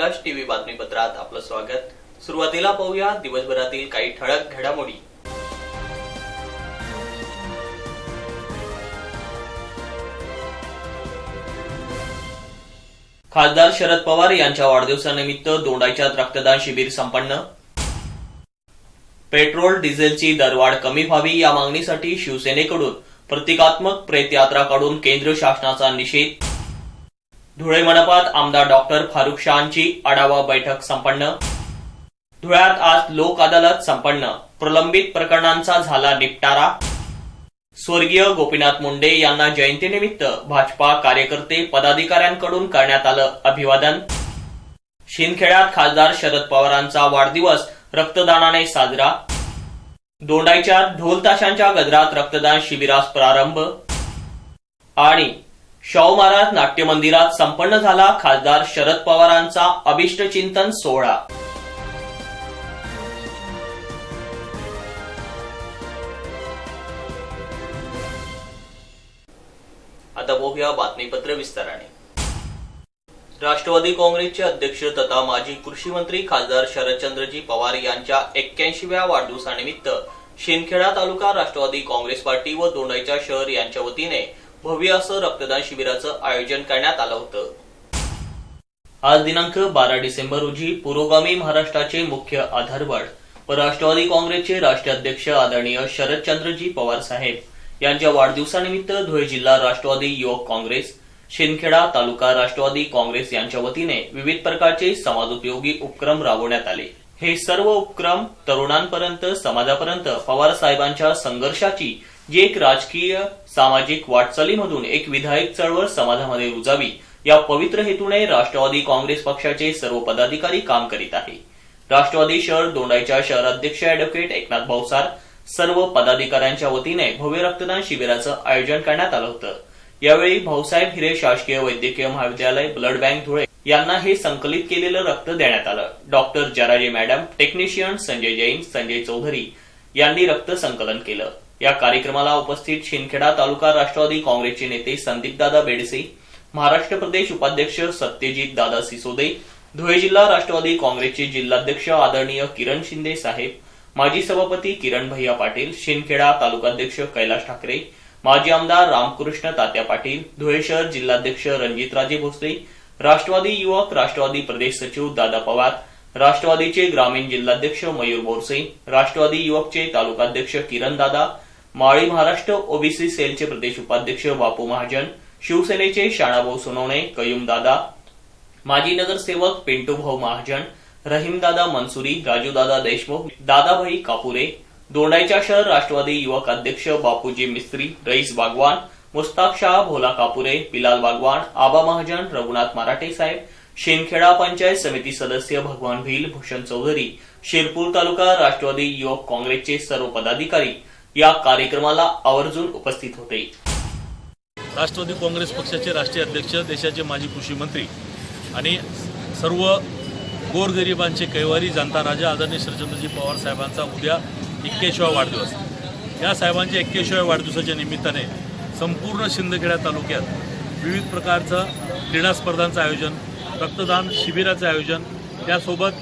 नमस्कार टीव्ही बातमीपत्रात आपलं स्वागत. सुरुवातीला पाहूया दिवसभरातील काही ठळक घडामोडी. खासदार शरद पवार यांच्या वाढदिवसानिमित्त दोंडाईच्यात रक्तदान शिबिर संपन्न. पेट्रोल डिझेलची दरवाढ कमी व्हावी या मागणीसाठी शिवसेनेकडून प्रतिकात्मक प्रेतयात्रा काढून केंद्र शासनाचा निषेध. धुळे मनपात आमदार डॉक्टर फारुख शहांची आढावा बैठक संपन्न. धुळ्यात आज लोक अदालत संपन्न. प्रलंबित प्रकरणांचा झाला निपटारा. स्वर्गीय गोपीनाथ मुंडे यांना जयंतीनिमित्त भाजपा कार्यकर्ते पदाधिकाऱ्यांकडून करण्यात आलं अभिवादन. शिंदखेड्यात खासदार शरद पवारांचा वाढदिवस रक्तदानाने साजरा. दोंडाईच्या ढोलताशांच्या गजरात रक्तदान शिबिरास प्रारंभ. आणि शाहू महाराज नाट्य मंदिरात संपन्न झाला खासदार शरद पवारांचा अभिष्टचिंतन सोहळा. आता बघूया बातमीपत्र विस्ताराने. राष्ट्रवादी काँग्रेसचे अध्यक्ष तथा माजी कृषी मंत्री खासदार शरदचंद्रजी पवार यांच्या एक्क्याऐंशीव्या वाढदिवसानिमित्त शिंदखेडा तालुका राष्ट्रवादी काँग्रेस पार्टी व दोंडाईच्या शहर यांच्या वतीने भव्य असं रक्तदान शिबिराचं आयोजन करण्यात आलं होतं. आज दिनांक बारा डिसेंबर रोजी पुरोगामी महाराष्ट्राचे मुख्य आधारवड व राष्ट्रवादी काँग्रेसचे राष्ट्रीय अध्यक्ष आदरणीय शरदचंद्रजी पवार साहेब यांच्या वाढदिवसानिमित्त धुळे जिल्हा राष्ट्रवादी युवक काँग्रेस शिंदखेडा तालुका राष्ट्रवादी काँग्रेस यांच्या वतीने विविध प्रकारचे समाजोपयोगी उपक्रम राबवण्यात आले. हे सर्व उपक्रम तरुणांपर्यंत समाजापर्यंत पवार साहेबांच्या संघर्षाची जी एक राजकीय सामाजिक वाटचालीमधून एक विधायक चळवळ समाजामध्ये रुजावी या पवित्र हेतूने राष्ट्रवादी काँग्रेस पक्षाचे सर्व पदाधिकारी काम करीत आहे. राष्ट्रवादी शहर दोंडाईच्या शहराध्यक्ष अॅडव्होकेट एकनाथ भाऊसार सर्व पदाधिकाऱ्यांच्या वतीने भव्य रक्तदान शिबिराचं आयोजन करण्यात आलं होतं. यावेळी भाऊसाहेब हिरे शासकीय वैद्यकीय महाविद्यालय ब्लड बँक धुळे यांना हे संकलित केलेलं रक्त देण्यात आलं. Doctor Jaraje madam technician Sanjay Jain Sanjay Chaudhari यांनी रक्त संकलन केलं. या कार्यक्रमाला उपस्थित शिंदखेडा तालुका राष्ट्रवादी काँग्रेसचे नेते संदीपदादा बेडसे महाराष्ट्र प्रदेश उपाध्यक्ष सत्यजित दादा सिसोदे धुळे जिल्हा राष्ट्रवादी काँग्रेसचे जिल्हाध्यक्ष आदरणीय किरण शिंदे साहेब माजी सभापती किरण भैया पाटील शिंदखेडा तालुकाध्यक्ष कैलाश ठाकरे माजी आमदार रामकृष्ण तात्या पाटील धुळे शहर जिल्हाध्यक्ष रणजितराजे भोसले राष्ट्रवादी युवक राष्ट्रवादी प्रदेश सचिव दादा पवार राष्ट्रवादीचे ग्रामीण जिल्हाध्यक्ष मयूर बोरसे राष्ट्रवादी युवकचे तालुकाध्यक्ष किरण दादा माळी महाराष्ट्र ओबीसी सेलचे प्रदेश उपाध्यक्ष बापू महाजन शिवसेनेचे शाणाभाऊ सोनवणे कयुमदादा माजी नगरसेवक पिंटूभाऊ महाजन रहीमदादा मनसुरी राजूदादा देशमुख दादाभाई कापुरे दोंडाईच्या शहर राष्ट्रवादी युवक अध्यक्ष बापूजी मिस्त्री रईस बागवान मुस्ताक शाह भोला कापुरे बिलाल बागवान आबा महाजन रघुनाथ मराठे साहेब शेनखेडा पंचायत समिती सदस्य भगवान भिल भूषण चौधरी शिरपूर तालुका राष्ट्रवादी युवक काँग्रेसचे सर्व पदाधिकारी या कार्यक्रमाला आवर्जून उपस्थित होते. राष्ट्रवादी काँग्रेस पक्षाचे राष्ट्रीय अध्यक्ष देशाचे माजी कृषी मंत्री आणि सर्व गोरगरिबांचे कैवारी जनता राजा आदरणीय शरदचंद्रजी पवार साहेबांचा उद्या एक्क्याऐंशीवा वाढदिवस. या साहेबांच्या एक्क्याऐंशीव्या वाढदिवसाच्या निमित्ताने संपूर्ण शिंदखेडा तालुक्यात विविध प्रकारचं क्रीडा स्पर्धांचं आयोजन रक्तदान शिबिराचं आयोजन त्यासोबत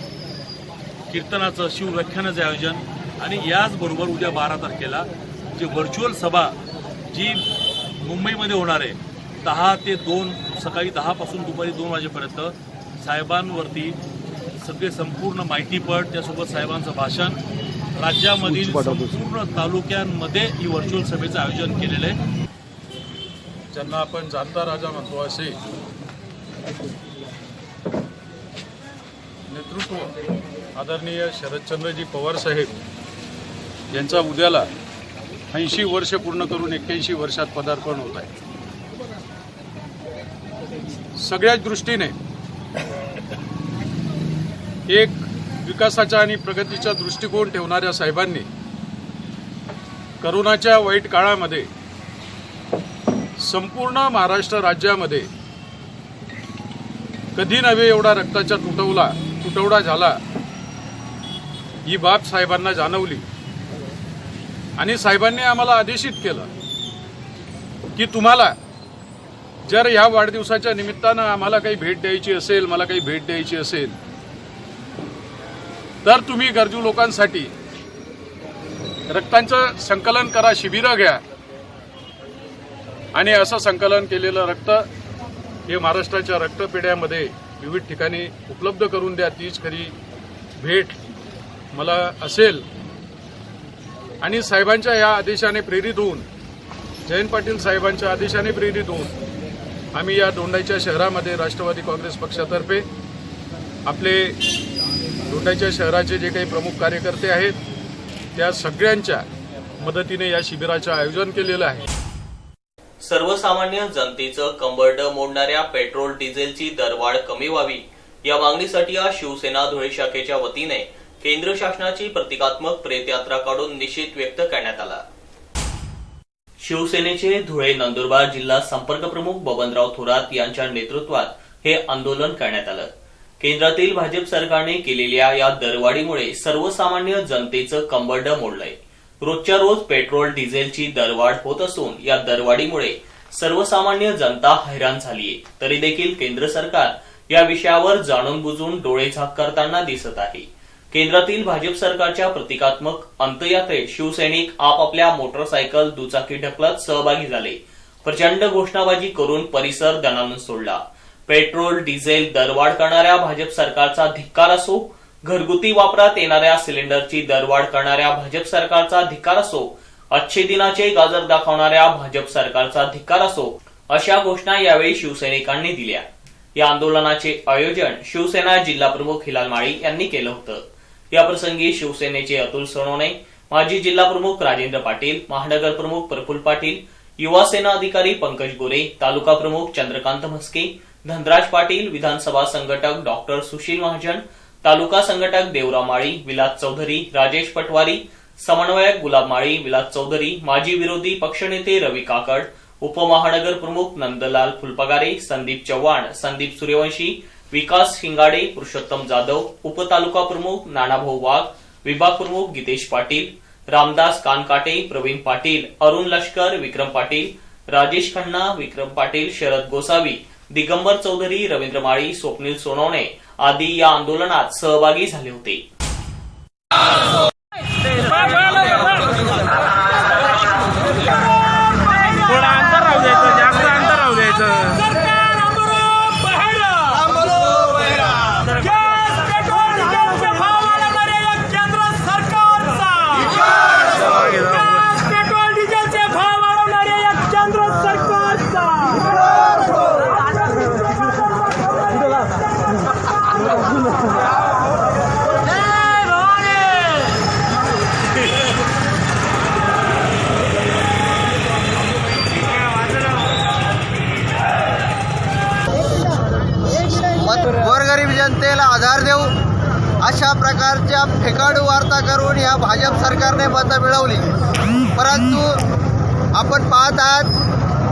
कीर्तनाचं शिवव्याख्यानाचं आयोजन आणि याचबरोबर उद्या बारा तारखेला जी व्हर्च्युअल सभा जी मुंबईमध्ये होणार आहे दहा ते दोन सकाळी दहापासून दुपारी दोन वाजेपर्यंत साहेबांवरती सगळे संपूर्ण माहितीपट त्यासोबत साहेबांचं भाषण राज्यामधील संपूर्ण तालुक्यांमध्ये ही व्हर्च्युअल सभेचं आयोजन केलेलं आहे. ज्यांना आपण जाणता राजा म्हणतो असे नेतृत्व आदरणीय शरदचंद्रजी पवार साहेब यांचा उद्याला ऐंशी वर्ष पूर्ण करून एक्क्याऐंशी वर्षात पदार्पण होत आहे. सगळ्याच दृष्टीने एक विकासाच्या आणि प्रगतीचा दृष्टिकोन ठेवणाऱ्या साहेबांनी करोनाच्या वाईट काळामध्ये संपूर्ण महाराष्ट्र राज्यामध्ये कधी नव्हे एवढा रक्ताचा तुटवला तुटवडा झाला ही बाब साहेबांना जाणवली. आणि साहेबांनी आम्हाला आदेशित केलं की तुम्हाला जर ह्या वाढदिवसाच्या निमित्तानं आम्हाला काही भेट द्यायची असेल मला काही भेट द्यायची असेल तर तुम्ही गरजू लोकांसाठी रक्तांचं संकलन करा शिबिरं घ्या. आणि असं संकलन केलेलं रक्त हे महाराष्ट्राच्या रक्तपेढ्यामध्ये विविध ठिकाणी उपलब्ध करून द्या तीच खरी भेट मला असेल. आणि साहेबांच्या या आदेशाने प्रेरित होऊन जयंत पाटील साहेबांच्या आदेशाने प्रेरित होऊन आम्ही या दोंडाईच्या शहरामध्ये राष्ट्रवादी काँग्रेस पक्षातर्फे आपले दोंडाईच्या शहराचे जे काही प्रमुख कार्यकर्ते आहेत त्या सगळ्यांच्या मदतीने या शिबिराचं आयोजन केलेलं आहे. सर्वसामान्य जनतेचं कंबरड मोडणाऱ्या पेट्रोल डिझेलची दरवाढ कमी व्हावी या मागणीसाठी आज शिवसेना धुळे शाखेच्या वतीने केंद्र शासनाची प्रतिकात्मक प्रेतयात्रा काढून निषेध व्यक्त करण्यात आला. शिवसेनेचे धुळे नंदुरबार जिल्हा संपर्क प्रमुख बबनराव थोरात यांच्या नेतृत्वात हे आंदोलन करण्यात आलं. केंद्रातील भाजप सरकारने केलेल्या या दरवाढीमुळे सर्वसामान्य जनतेचं कंबरड मोडलंय. रोजच्या रोज पेट्रोल डिझेलची दरवाढ होत असून या दरवाढीमुळे सर्वसामान्य जनता हैराण झालीय. तरी देखील केंद्र सरकार या विषयावर जाणून बुजून डोळे झाक करताना दिसत आहे. केंद्रातील भाजप सरकारच्या प्रतिकात्मक अंतयात्रेत शिवसैनिक आपापल्या मोटरसायकल दुचाकी ढकलत सहभागी झाले. प्रचंड घोषणाबाजी करून परिसर दणानून सोडला. पेट्रोल डिझेल दरवाढ करणाऱ्या भाजप सरकारचा धिक्कार असो घरगुती वापरात येणाऱ्या सिलेंडरची दरवाढ करणाऱ्या भाजप सरकारचा धिक्कार असो अच्छे दिनाचे गाजर दाखवणाऱ्या भाजप सरकारचा धिक्कार असो अशा घोषणा यावेळी शिवसैनिकांनी दिल्या. या आंदोलनाचे आयोजन शिवसेना जिल्हा प्रमुख हिलाल माळी यांनी केलं होतं. याप्रसंगी शिवसेनेचे अतुल सोनवणे माजी जिल्हा प्रमुख राजेंद्र पाटील महानगर प्रमुख प्रफुल्ल पाटील युवा सेना अधिकारी पंकज गोरे तालुका प्रमुख चंद्रकांत म्हस्के धनराज पाटील विधानसभा संघटक डॉक्टर सुशील महाजन तालुका संघटक देवराव माळी विलास चौधरी राजेश पटवारी समन्वयक गुलाब माळी विलास चौधरी माजी विरोधी पक्षनेते रवी काकड उपमहानगर प्रमुख नंदलाल फुलपगारे संदीप चव्हाण संदीप सूर्यवंशी विकास शिंगाडे पुरुषोत्तम जाधव उपतालुका प्रमुख नानाभाऊ वाघ विभाग प्रमुख गीतेश पाटील रामदास कानकाटे प्रवीण पाटील अरुण लष्कर विक्रम पाटील राजेश खन्ना विक्रम पाटील शरद गोसावी दिगंबर चौधरी रवींद्र माळी स्वप्नील सोनवणे आदी या आंदोलनात सहभागी झाले होते. जनतेला आधार देऊ अशा प्रकारच्या फेकाडू वार्ता करून या भाजप सरकारने मतं मिळवली. परंतु आपण पाहत आहात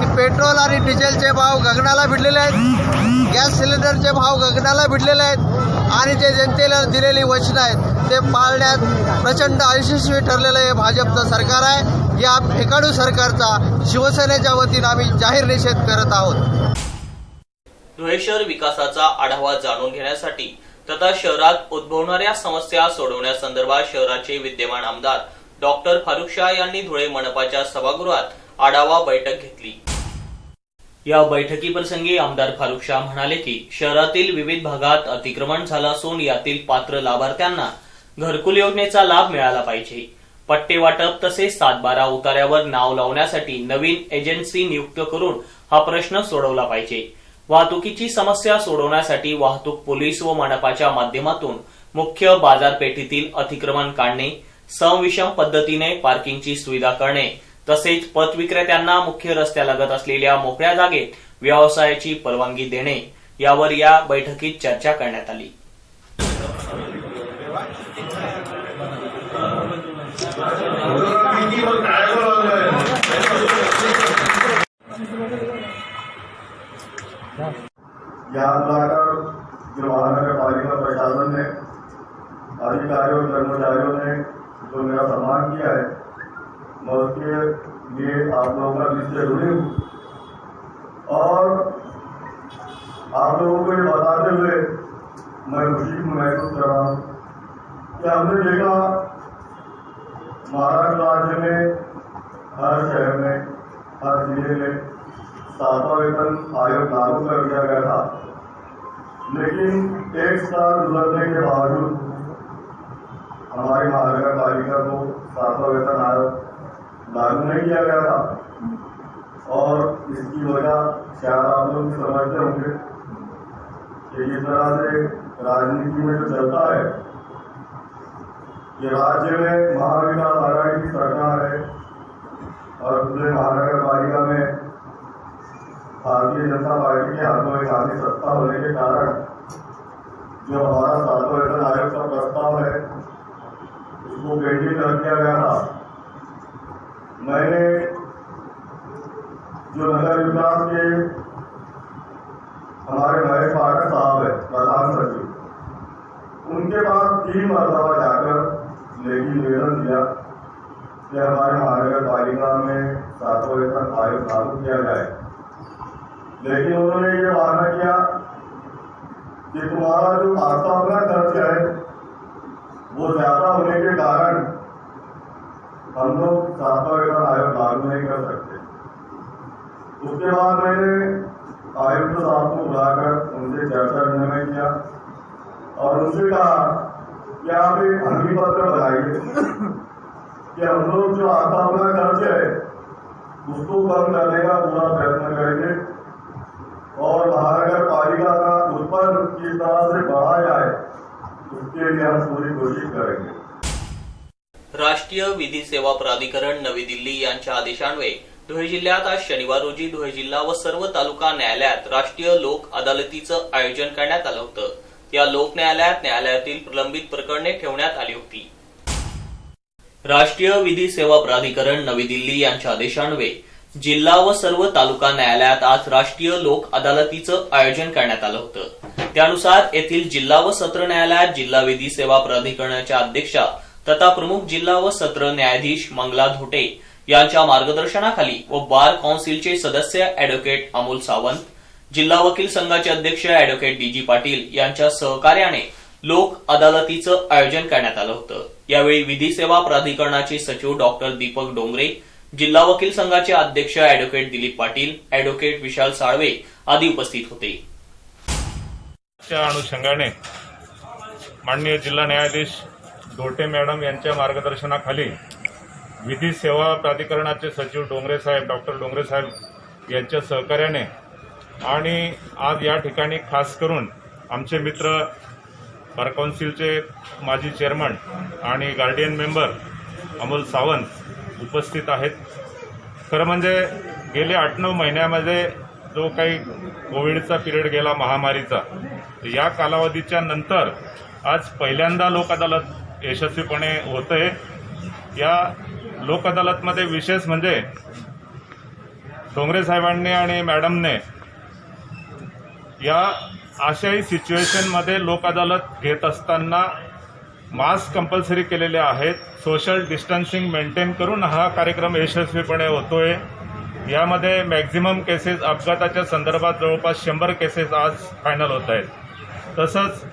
की पेट्रोल आणि डिझेलचे भाव गगनाला भिडलेले आहेत. गॅस सिलेंडरचे भाव गगनाला भिडलेले आहेत आणि जे जनतेला दिलेली वचनं आहेत ते पाळण्यात प्रचंड अयशस्वी ठरलेलं हे भाजपचं सरकार आहे. या फेकाडू सरकारचा शिवसेनेच्या वतीनं आम्ही जाहीर निषेध करत आहोत. धुळे शहर विकासाचा आढावा जाणून घेण्यासाठी तथा शहरात उद्भवणाऱ्या समस्या सोडवण्यासंदर्भात शहराचे विद्यमान आमदार डॉक्टर फारुख शाह यांनी धुळे मनपाच्या सभागृहात आढावा बैठक घेतली. या बैठकीप्रसंगी आमदार फारुख शाह म्हणाले की शहरातील विविध भागात अतिक्रमण झालं असून यातील पात्र लाभार्थ्यांना घरकुल योजनेचा लाभ मिळाला पाहिजे. पट्टे वाटप तसेच सातबारा उतार्यावर नाव लावण्यासाठी नवीन एजन्सी नियुक्त करून हा प्रश्न सोडवला पाहिजे. वाहतुकीची समस्या सोडवण्यासाठी वाहतूक पोलीस व मनपाच्या माध्यमातून मुख्य बाजारपेठेतील अतिक्रमण काढणे समविषम पद्धतीने पार्किंगची सुविधा करणे तसेच पथविक्रेत्यांना मुख्य रस्त्यालगत असलेल्या मोकळ्या जागेत व्यवसायाची परवानगी देणे यावर या बैठकीत चर्चा करण्यात आली. यहाँ लाकर जो महानगर पालिका प्रशासन ने, अधिकारियों, कर्मचारियों ने जो मेरा सम्मान किया है, मैं उसके लिए आप लोगों का निश्चय जुड़ी हूँ। और आप लोगों को ये बताते हुए मैं खुशी महसूस कर रहा हूँ कि हमने देखा, महाराष्ट्र राज्य में, हर शहर में, हर ज़िले में सातवां वेतन आयोग लागू कर दिया गया था। लेकिन एक साल गुजरने के बावजूद हमारी महानगर पालिका को सातवां वेतन आयोग लागू नहीं किया गया था और इसकी वजह शायद आप लोग समझते होंगे कि जिस तरह से राजनीति में जो चलता है, ये राज्य में महाविकास आघाड़ी की सरकार है और दूसरे महानगर पालिका में भारतीय जनता पार्टी के हाथों में काफ़ी सत्ता होने के कारण जो हमारा सातवां वेतन आयोग का प्रस्ताव है, उसको पेंडिंग कर दिया गया था। मैंने जो नगर विकास के हमारे महेश पाठक साहब है, प्रधान सचिव, उनके पास तीन मरतबा जाकर लेखी निवेदन दिया कि हमारे महानगर पालिका में सातों वेतन आयोग लागू किया जाए। लेकिन उन्होंने ये वादा किया कि तुम्हारा जो आस्थापना खर्च है, वो ज़्यादा होने के कारण हम लोग सातवां वेतन आयोग लागू नहीं कर सकते। उसके बाद मैंने आयुक्त साहब को बुलाकर उनसे चर्चा विनिमय किया और उनसे कहा कि आप एक हमी पत्र बनाइए कि हम लोग जो आस्थापना खर्च है, उसको कम करने का पूरा प्रयत्न राष्ट्रीय विधी सेवा प्राधिकरण नवी दिल्ली यांच्या आदेशान्वये धुळे जिल्ह्यात आज शनिवार रोजी धुळे जिल्हा व सर्व तालुका न्यायालयात राष्ट्रीय लोक अदालतीचं आयोजन करण्यात आलं होतं. या लोक न्यायालयात न्यायालयातील प्रलंबित प्रकरणे ठेवण्यात आली होती. राष्ट्रीय विधी सेवा प्राधिकरण नवी दिल्ली यांच्या आदेशान्वये जिल्हा व सर्व तालुका न्यायालयात आज राष्ट्रीय लोक अदालतीचं आयोजन करण्यात आलं होतं. त्यानुसार येथील जिल्हा व सत्र न्यायालयात जिल्हा विधी सेवा प्राधिकरणाच्या अध्यक्षा तथा प्रमुख जिल्हा व सत्र न्यायाधीश मंगला धोटे यांच्या मार्गदर्शनाखाली व बार काउन्सिलचे सदस्य अॅडव्होकेट अमोल सावंत जिल्हा वकील संघाचे अध्यक्ष अॅडव्होकेट डीजी पाटील यांच्या सहकार्याने लोक अदालतीचं आयोजन करण्यात आलं होतं. यावेळी विधी सेवा प्राधिकरणाचे सचिव डॉक्टर दीपक डोंगरे जिल्हा वकील संघाचे अध्यक्ष अॅडव्होकेट दिलीप पाटील अॅडव्होकेट विशाल साळवे आदी उपस्थित होते. त्या अनुषंगाने माननीय जिल्हा न्यायाधीश दोटे मॅडम यांच्या मार्गदर्शनाखाली विधी सेवा प्राधिकरणाचे सचिव डोंगरे साहेब डॉक्टर डोंगरे साहेब यांच्या सहकार्याने आणि आज या ठिकाणी खास करून आमचे मित्र बार काउन्सिलचे माजी चेअरमन आणि गार्डियन मेंबर अमोल सावंत उपस्थित आहेत. खरं म्हणजे गेले आठ नऊ महिन्यामध्ये जो काही कोविडचा पिरियड गेला महामारीचा या कालावधीच्या नंतर आज पहिल्यांदा लोक अदालत यशस्वीपणे होतंय. या लोक अदालतमध्ये विशेष म्हणजे डोंगरे साहेबांनी आणि मॅडमने या अशाही सिच्युएशनमध्ये लोक अदालत घेत असताना मास्क कंपल्सरी केलेले आहेत. सोशल डिस्टन्सिंग मेंटेन करून हा कार्यक्रम यशस्वीपणे होतोय. यामध्ये मॅक्झिमम केसेस अपघाताच्या संदर्भात जवळपास शंभर केसेस आज फायनल होत आहेत. तसंच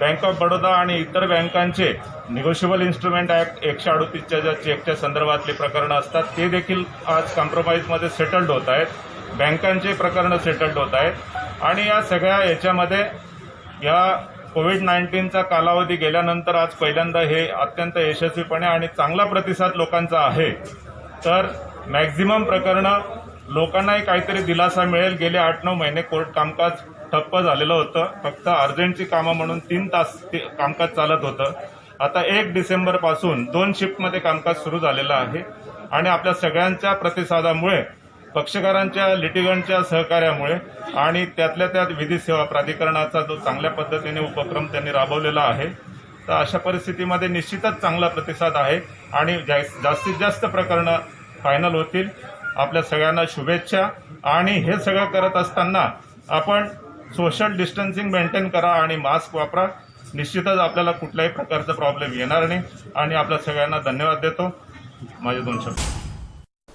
बँक ऑफ बडोदा आणि इतर बँकांचे निगोशिएबल इन्स्ट्रुमेंट ऍक्ट एकशे अडोतीसच्या ज्या चेकच्या संदर्भातली प्रकरणं असतात ते देखील आज कॉम्प्रोमाइजमध्ये सेटल्ड होत आहेत. बँकांचे प्रकरणं सेटल्ड होत आहेत. आणि या सगळ्या याच्यामध्ये या कोविड नाईन्टीनचा कालावधी गेल्यानंतर आज पहिल्यांदा हे अत्यंत यशस्वीपणे आणि चांगला प्रतिसाद लोकांचा आहे. तर मॅक्झिमम प्रकरणं लोकांनाही काहीतरी दिलासा मिळेल. गेले आठ नऊ महिने कोर्ट कामकाज ठप्प झालेलं होतं. फक्त अर्जंटची कामं म्हणून तीन तास ते कामकाज चालत होतं. आता एक डिसेंबरपासून दोन शिफ्टमध्ये कामकाज सुरू झालेलं आहे. आणि आपल्या सगळ्यांच्या प्रतिसादामुळे पक्षकारांच्या लिटिगंटच्या सहकार्यामुळे आणि त्यातल्या त्यात विधी सेवा प्राधिकरणाचा जो चांगल्या पद्धतीने उपक्रम त्यांनी राबवलेला आहे तर अशा परिस्थितीमध्ये निश्चितच चांगला प्रतिसाद आहे आणि जास्तीत जास्त प्रकरणं फायनल होतील. आपल्या सगळ्यांना शुभेच्छा आणि हे सगळं करत असताना आपण सोशल डिस्टन्सिंग मेंटेन करा आणि मास्क वापरा. निश्चितच आपल्याला कुठल्याही प्रकारचा प्रॉब्लेम येणार नाही. आणि आपल्या सगळ्यांना धन्यवाद देतो. माझे दोन शब्द.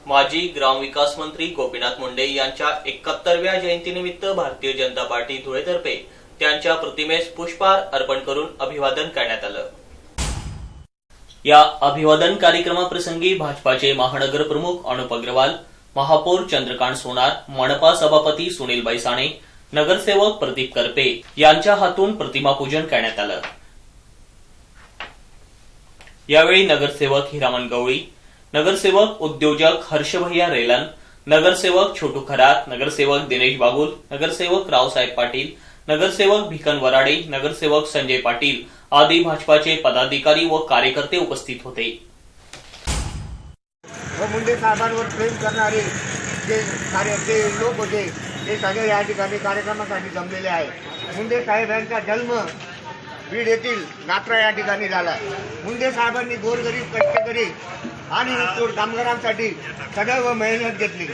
माजी ग्रामविकास मंत्री गोपीनाथ मुंडे यांच्या एकाहत्तरव्या जयंतीनिमित्त भारतीय जनता पार्टी धुळेतर्फे त्यांच्या प्रतिमेस पुष्पहार अर्पण करून अभिवादन करण्यात आलं. या अभिवादन कार्यक्रमाप्रसंगी भाजपाचे महानगर प्रमुख अनुप अग्रवाल महापौर चंद्रकांत सोनार मनपा सभापती सुनील बैसाणे नगरसेवक प्रदीप करपे यांच्या हातून प्रतिमापूजन करण्यात आलं. यावेळी नगरसेवक हिरामन गवळी नगरसेवक उद्योजक हर्षभैया रेलन नगरसेवक छोटू खरात नगरसेवक दिनेश बागुल नगरसेवक रावसाहेब पाटील नगरसेवक भिकन वराडे नगरसेवक संजय पाटील आदी भाजपाचे पदाधिकारी व कार्यकर्ते उपस्थित होते. मुंडे साहेबांवर प्रेम करणारे जे जे लोक होते हे सगळे या ठिकाणी कार्यक्रमासाठी जमलेले आहे. मुंडे साहेबांचा जन्म बीड येथील नात्रा या ठिकाणी झाला. मुंडे साहेबांनी गोरगरीब कष्टकरी आणि कामगारांसाठी सदैव मेहनत घेतली.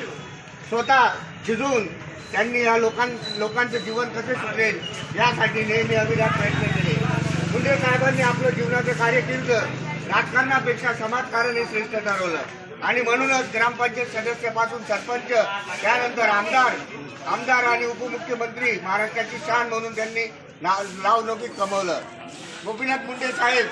स्वतः झिजून त्यांनी या लोकां लोकांचे जीवन कसे सुटेल यासाठी नेहमी अभिजात प्रयत्न केले. मुंडे साहेबांनी आपलं जीवनाचं कार्यकिर्द राजकारणापेक्षा समाजकारण हे श्रेष्ठ ठरवलं. आणि म्हणूनच ग्रामपंचायत सदस्यापासून सरपंच त्यानंतर आमदार आमदार आणि उपमुख्यमंत्री महाराष्ट्राची शान म्हणून त्यांनी नाव नावलौकिक कमवलं. गोपीनाथ मुंडे साहेब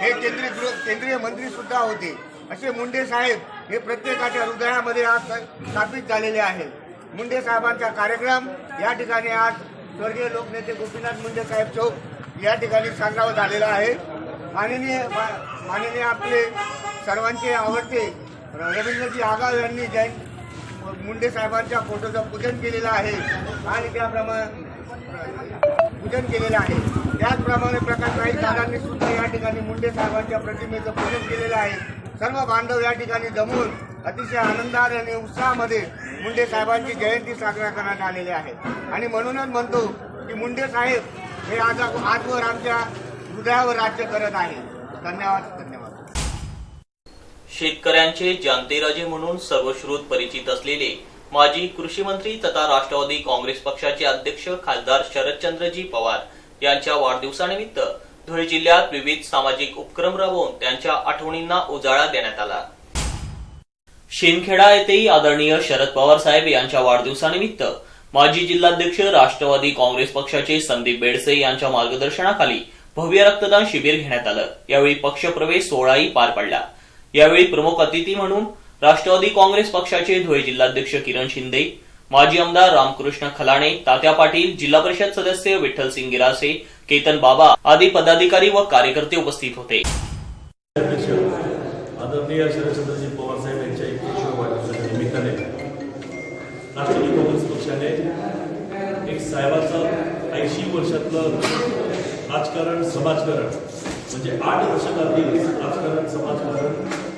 हे केंद्रीय गृह केंद्रीय मंत्री सुद्धा होते. असे मुंडे साहेब हे प्रत्येकाच्या हृदयामध्ये आज स्थापित झालेले आहेत. मुंडे साहेबांचा कार्यक्रम या ठिकाणी आज स्वर्गीय लोकनेते गोपीनाथ मुंडे साहेब चौक या ठिकाणी साजरा झालेला आहे. माननीय माननीय आपले सर्वांचे आवडते रवींद्रजी आगाव यांनी जय मुंडे साहेबांच्या फोटोचं पूजन केलेलं आहे आणि त्याप्रमाणे पूजन केलेलं आहे. त्याचप्रमाणे प्रकाश राई दादांनी सुद्धा या ठिकाणी मुंडे साहेबांच्या प्रतिमेचं पूजन केलेलं आहे. सर्व बांधव या ठिकाणी जमून अतिशय आनंदात आणि उत्साहामध्ये मुंडे साहेबांची जयंती साजरा करण्यात आलेली आहे. आणि म्हणूनच म्हणतो की मुंडे साहेब हे आज आजवर आमच्या हृदयावर राज्य करत आहे. धन्यवाद. शेतकऱ्यांचे जनतेराजे म्हणून सर्वश्रुत परिचित असलेले माजी कृषी मंत्री तथा राष्ट्रवादी काँग्रेस पक्षाचे अध्यक्ष खासदार शरदचंद्रजी पवार यांच्या वाढदिवसानिमित्त धुळे जिल्ह्यात विविध सामाजिक उपक्रम राबवून त्यांच्या आठवणींना उजाळा देण्यात आला. शिंदखेडा येथेही आदरणीय शरद पवार साहेब यांच्या वाढदिवसानिमित्त माजी जिल्हाध्यक्ष राष्ट्रवादी काँग्रेस पक्षाचे संदीप बेडसे यांच्या मार्गदर्शनाखाली भव्य रक्तदान शिबिर घेण्यात आलं. यावेळी पक्षप्रवेश सोहळाही पार पडला. यावेळी प्रमुख अतिथी म्हणून राष्ट्रवादी काँग्रेस पक्षाचे धुळे जिल्हाध्यक्ष किरण शिंदे माजी आमदार रामकृष्ण खलाणे तात्या पाटील जिल्हा परिषद सदस्य विठ्ठलसिंग गिरासे केतन बाबा आदी पदाधिकारी व कार्यकर्ते उपस्थित होते. अध्यक्ष आदरणीय शरदचंद्रजी पवार साहेब यांच्या एकशे वाढदिवसाच्या निमित्ताने राष्ट्रवादी काँग्रेस पक्षाने एक साहेबाचं ऐंशी वर्षातलं राजकारण समाजकारण म्हणजे आठ वर्षाखाली राजकारण समाजकारण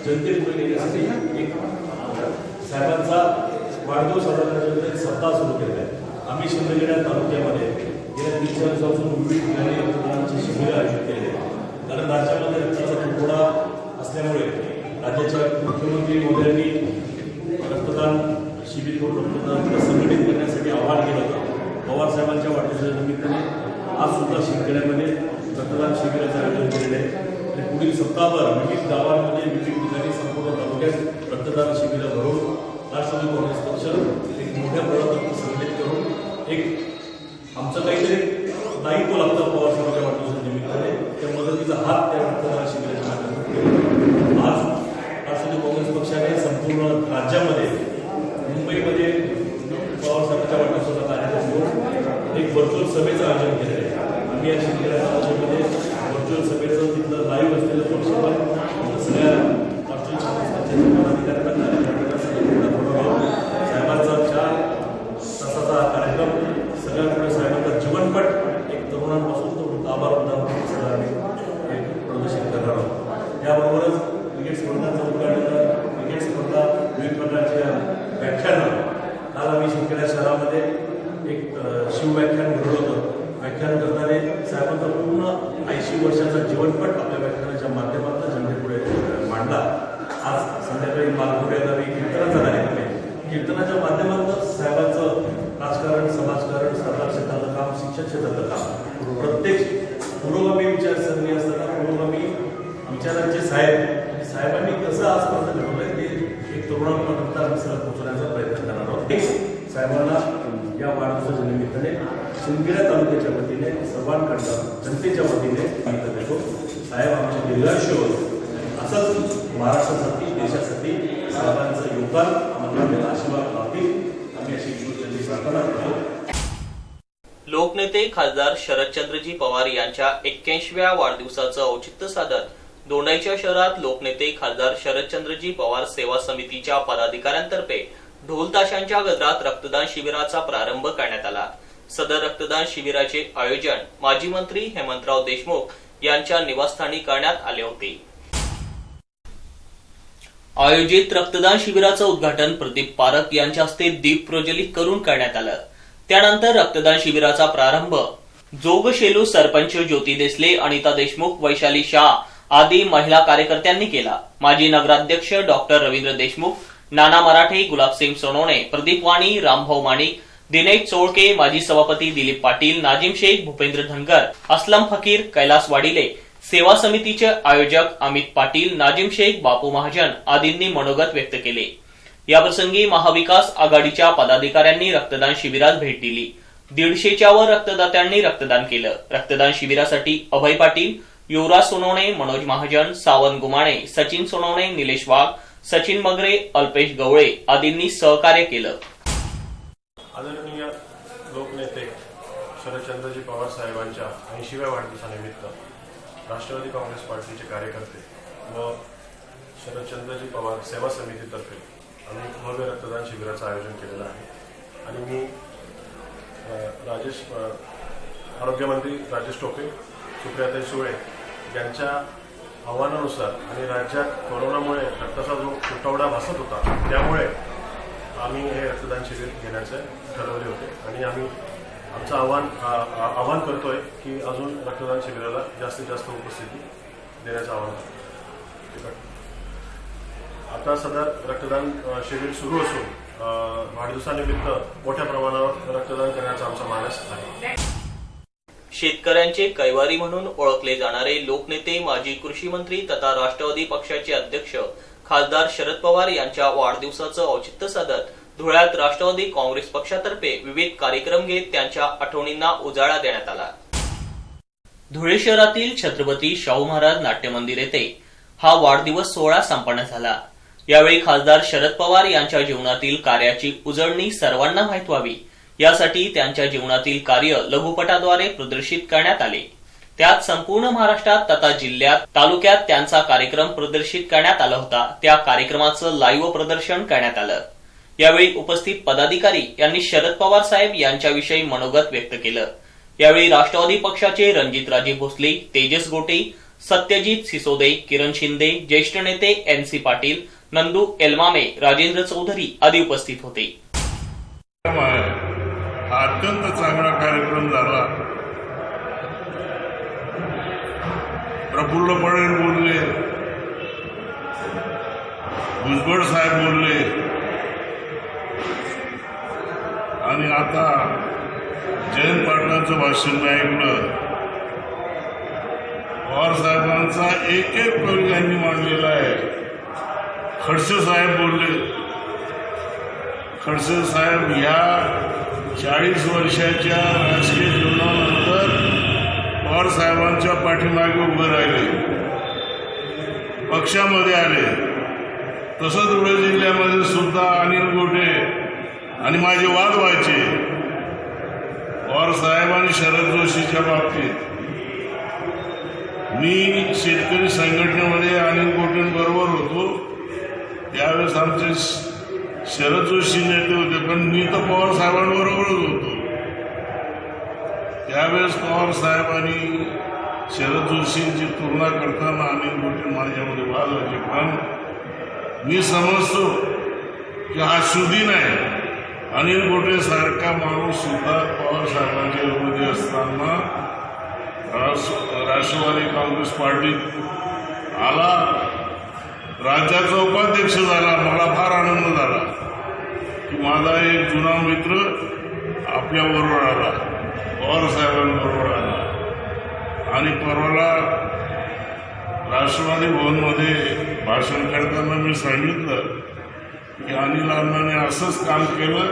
जनतेपुढे नेण्यासाठी एक साहेबांचा वाढदिवस साजरा करण्यासाठी सप्ताह सुरू केला आहे. आम्ही शिंदखेडा तालुक्यामध्ये गेल्या तीन चार दिवसापासून विविध ठिकाणी रक्तदानाची शिबिरं आयोजित केली आहेत. कारण राज्यामध्ये रक्ताचा तुटवडा असल्यामुळे राज्याच्या मुख्यमंत्री मोदयांनी रक्तदान शिबिर करून रक्तदान संघटित करण्यासाठी आवाहन केलं होतं. पवार साहेबांच्या वाढदिवसाच्या निमित्ताने आज सुद्धा शिंदखेड्यामध्ये रक्तदान शिबिराचं आयोजन केलेलं आहे. आणि पुढील सप्ताहभर विविध गावांमध्ये विविध ठिकाणी संपूर्ण तालुक्यात रक्तदान शिबिरं भरून राष्ट्रवादी काँग्रेस पक्ष एक मोठ्या प्रमाणात संघटित करून एक आमचं काहीतरी दायित्व लागतं पवार साहेबांच्या वाढदिवसाच्या निमित्ताने त्या मदतीचा हात त्या रक्तदान शिबिराच्या माध्यमातून आज राष्ट्रवादी काँग्रेस पक्षाने संपूर्ण राज्यामध्ये मुंबईमध्ये पवार साहेबांच्या वाढदिवसाचा कार्यक्रम घेऊन एक व्हर्च्युअल सभेचं आयोजन केलेलं आहे आम्ही या व्हर्च्युअल सभेचं तिथलं लाईव्ह असलेलं प्रक्षेपण सगळ्या राष्ट्रीय पदाधिकाऱ्यांना साहेबांचा चार तासाचा कार्यक्रम. सगळ्यात साहेबांचा जीवनपट. एक तरुणांपासून तो वृद्धाबावृद्धांपर्यंत एक प्रदर्शित करणार आहोत. याबरोबरच क्रिकेट स्पर्धांचं उद्घाटन क्रिकेट स्पर्धा विविध प्रकारच्या व्याख्यानं काल आम्ही शिंदखेडा शहरामध्ये एक शिवव्याख्यान घडवलं होतं. व्याख्यान करताना साहेबांचा पूर्ण ऐंशी वर्षाचा जीवनपट आपल्या व्याख्यानाच्या माध्यमातून जनतेपुढे मांडला. आज संध्याकाळी मालपुढे गावी कीर्तनाचा कार्यक्रम आहे. कीर्तनाच्या माध्यमातून साहेबांचं राजकारण समाजकारण सरकार क्षेत्रातलं काम शिक्षण क्षेत्रातलं काम प्रत्येक पुरोगामी विचारसरणी असताना पुरोगामी विचारांचे साहेब आणि साहेबांनी कसं आजपर्यंत घडवलंय ते एक तरुणांपर्यंत आम्ही पोहोचवण्याचा प्रयत्न करणार आहोत. साहेबांना या वाढदिवसाच्या निमित्ताने शिंदखेडा सर्वांकडनं जनतेच्या वतीने सांगितलं देतो. साहेब आमचे दीर्घायुष्य होते असंच महाराष्ट्रासाठी देशासाठी साहेबांचं योगदान आम्हाला मिळेल, आशीर्वाद लावतील. आम्ही अशी ईश्वरचंदी प्रार्थना करतो. लोकनेते खासदार शरदचंद्रजी पवार यांच्या एक्क्याऐंशीव्या वाढदिवसाचं औचित्य साधत दोंडाईच्या शहरात लोकनेते खासदार शरदचंद्रजी पवार सेवा समितीच्या पदाधिकाऱ्यांतर्फे ढोल ताशांच्या गजरात रक्तदान शिबिराचा प्रारंभ करण्यात आला. सदर रक्तदान शिबिराचे आयोजन माजी मंत्री हेमंतराव देशमुख यांच्या निवासस्थानी करण्यात आले होते. आयोजित रक्तदान शिबिराचं उद्घाटन प्रदीप पारख यांच्या हस्ते दीप प्रज्वलित करून करण्यात आलं. त्यानंतर रक्तदान शिबिराचा प्रारंभ जोगशेलू सरपंच ज्योती देसले अनिता देशमुख वैशाली शाह आदी महिला कार्यकर्त्यांनी केला. माजी नगराध्यक्ष डॉक्टर रवींद्र देशमुख नाना मराठे गुलाबसिंग सोनवणे प्रदीप वाणी रामभाऊ माणिक दिनेश चोळके माजी सभापती दिलीप पाटील नाजिम शेख भूपेंद्र धनगर असलम फकीर कैलास वाडिले सेवा समितीचे आयोजक अमित पाटील नाजिम शेख बापू महाजन आदींनी मनोगत व्यक्त केले. याप्रसंगी महाविकास आघाडीच्या पदाधिकाऱ्यांनी रक्तदान शिबिरात भेट दिली. दीडशेच्या वर रक्तदात्यांनी रक्तदान केलं. रक्तदान शिबिरासाठी अभय पाटील युवराज सोनवणे मनोज महाजन सावंत गुमाणे सचिन सोनवणे निलेश वाघ सचिन मगरे अल्पेश गवळे आदींनी सहकार्य केलं. आदरणीय लोकनेते शरदचंद्रजी पवार साहेबांच्या ऐंशीव्या वाढदिवसानिमित्त राष्ट्रवादी काँग्रेस पार्टीचे कार्यकर्ते व शरदचंद्रजी पवार सेवा समितीतर्फे आम्ही भव्य रक्तदान शिबिराचं आयोजन केलेलं आहे. आणि मी राजेश आरोग्यमंत्री राजेश टोपे सुप्रियाताई सुळे यांच्या आव्हानानुसार आणि राज्यात कोरोनामुळे रक्ताचा जो तुटवडा भासत होता त्यामुळे आम्ही हे रक्तदान शिबिर घेण्याचं ठरवले होते. आणि आम्ही आमचं आव्हान आव्हान करतोय की अजून रक्तदान शिबिराला जास्तीत जास्त उपस्थिती देण्याचं आव्हान करतो आता सध्या रक्तदान शिबिर सुरू असून वाढदिवसानिमित्त मोठ्या प्रमाणावर रक्तदान करण्याचा आमचा मानस आहे. शेतकऱ्यांचे कैवारी म्हणून ओळखले जाणारे लोकनेते माजी कृषी मंत्री तथा राष्ट्रवादी पक्षाचे अध्यक्ष खासदार शरद पवार यांच्या वाढदिवसाचं औचित्य साधत धुळ्यात राष्ट्रवादी काँग्रेस पक्षातर्फे विविध कार्यक्रम घेत त्यांच्या आठवणींना उजाळा देण्यात आला. धुळे शहरातील छत्रपती शाहू महाराज नाट्य मंदिर येथे हा वाढदिवस सोहळा संपन्न झाला. यावेळी खासदार शरद पवार यांच्या जीवनातील कार्याची उजळणी सर्वांना माहीत व्हावी यासाठी त्यांच्या जीवनातील कार्य लघुपटाद्वारे प्रदर्शित करण्यात आले. त्यात संपूर्ण महाराष्ट्रात तथा जिल्ह्यात तालुक्यात त्यांचा कार्यक्रम प्रदर्शित करण्यात आला होता. त्या कार्यक्रमाचं लाईव्ह प्रदर्शन करण्यात आलं. यावेळी उपस्थित पदाधिकारी यांनी शरद पवार साहेब यांच्याविषयी मनोगत व्यक्त केलं. यावेळी राष्ट्रवादी पक्षाचे रणजितराजे भोसले तेजस गोटे सत्यजित सिसोदे किरण शिंदे ज्येष्ठ नेते एन सी पाटील नंदू एलमामे राजेंद्र चौधरी आदी उपस्थित होते. अत्यंत चांगला कार्यक्रम झाला. प्रफुल्ल पटेल बोलले. भुजबळ साहेब बोलले. आणि आता जयंत पाटलांचं भाषण मी ऐकलं. पवार साहेबांचा एक एक पैलू यांनी मांडलेला आहे. खडसे साहेब बोलले. खडसे साहेब ह्या चाळीस वर्षाच्या राजकीय जीवनानंतर पवार साहेबांच्या पाठीमागे उभे राहिले. पक्षामध्ये आले. तसंच धुळे जिल्ह्यामध्ये सुद्धा अनिल गोटे आणि माझे वाद व्हायचे. पवार साहेब आणि शरद जोशीच्या बाबतीत. मी शेतकरी संघटनेमध्ये अनिल गोटेंबरोबर होतो. त्यावेळेस आमचे शरद जोशी नेते होते पण मी तर पवार साहेबांबरोबरच होतो. त्यावेळेस पवार साहेब आणि शरद जोशींची तुलना करताना अनिल गोटे माझ्यामध्ये वाद व्हायचे पण मी समजतो की हा शुद्धी आहे. अनिल गोटे सारखा माणूस सुद्धा पवार साहेबांच्या विरोधी असताना राष्ट्र- राष्ट्रवादी काँग्रेस पार्टीत आला. राज्याचा उपाध्यक्ष झाला. मला फार आनंद झाला. की माझा एक जुना मित्र आपल्याबरोबर आला. पवार साहेबांबरोबर आला. आणि परवाला राष्ट्रवादी भवनमध्ये भाषण करताना मी सांगितलं की अनिल अण्णाने असंच काम केलं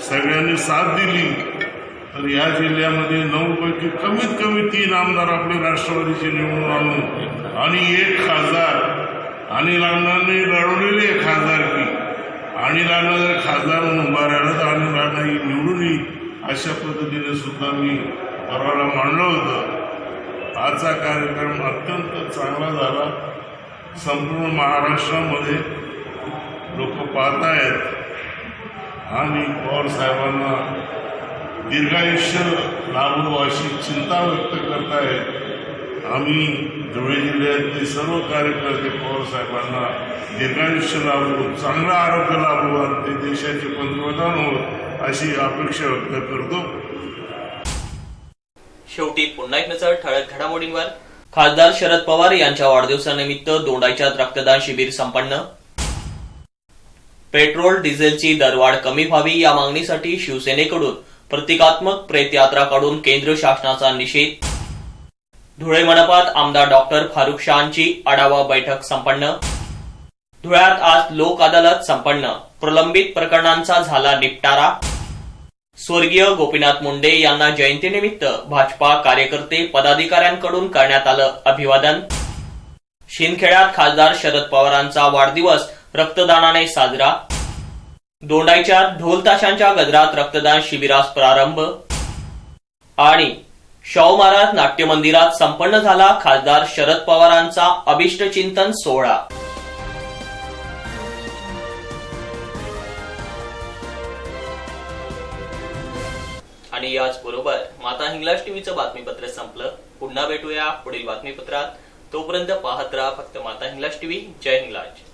सगळ्यांनी साथ दिली. तर या जिल्ह्यामध्ये नऊ पैकी कमीत कमी तीन आमदार आपले राष्ट्रवादीचे निवडून आणून आणि एक खासदार. अनिल अण्णांनी लढवलेली आहे खासदारकी अनिल अण्णा जर खासदार म्हणून उभा राहिला तर अनिल अण्णा ही निवडून येईल अशा पद्धतीने सुद्धा मी परवाला मांडलं होतं. आजचा कार्यक्रम अत्यंत चांगला झाला. संपूर्ण महाराष्ट्रामध्ये लोक पाहतायत. आणि पवार साहेबांना दीर्घायुष्य लाभो अशी चिंता व्यक्त करतायत. आम्ही धुळे जिल्ह्यातले सर्व कार्यकर्ते पवार साहेबांना दीर्घायुष्य लाभो चांगलं आरोग्य लाभो आणि ते देशाचे पंतप्रधान होत अशी अपेक्षा व्यक्त करतो. शेवटी पुन्हा एक नजर ठळक घडामोडींवर. खासदार शरद पवार यांच्या वाढदिवसानिमित्त दोंडाईच्यात रक्तदान शिबिर संपन्न. पेट्रोल डिझेलची दरवाढ कमी व्हावी या मागणीसाठी शिवसेनेकडून प्रतिकात्मक प्रेतयात्रा काढून केंद्र शासनाचा निषेध. धुळे मनपात आमदार डॉक्टर फारुख शहांची आढावा बैठक संपन्न. धुळ्यात आज लोक अदालत संपन्न. प्रलंबित प्रकरणांचा झाला निपटारा. स्वर्गीय गोपीनाथ मुंडे यांना जयंतीनिमित्त भाजपा कार्यकर्ते पदाधिकाऱ्यांकडून करण्यात आलं अभिवादन. शिंदखेड्यात खासदार शरद पवारांचा वाढदिवस रक्तदानाने साजरा. दोंडाईच्या ढोलताशांच्या गजरात रक्तदान शिबिरास प्रारंभ. आणि शाहू महाराज नाट्य मंदिरात संपन्न झाला खासदार शरद पवारांचा अभिष्टचिंतन सोहळा. आणि याच बरोबर माता हिंगलाज टीव्हीचं बातमीपत्र संपलं. पुन्हा भेटूया पुढील बातमीपत्रात. तोपर्यंत पाहत राहा फक्त माता हिंगलाज टीव्ही. जय हिंगलाज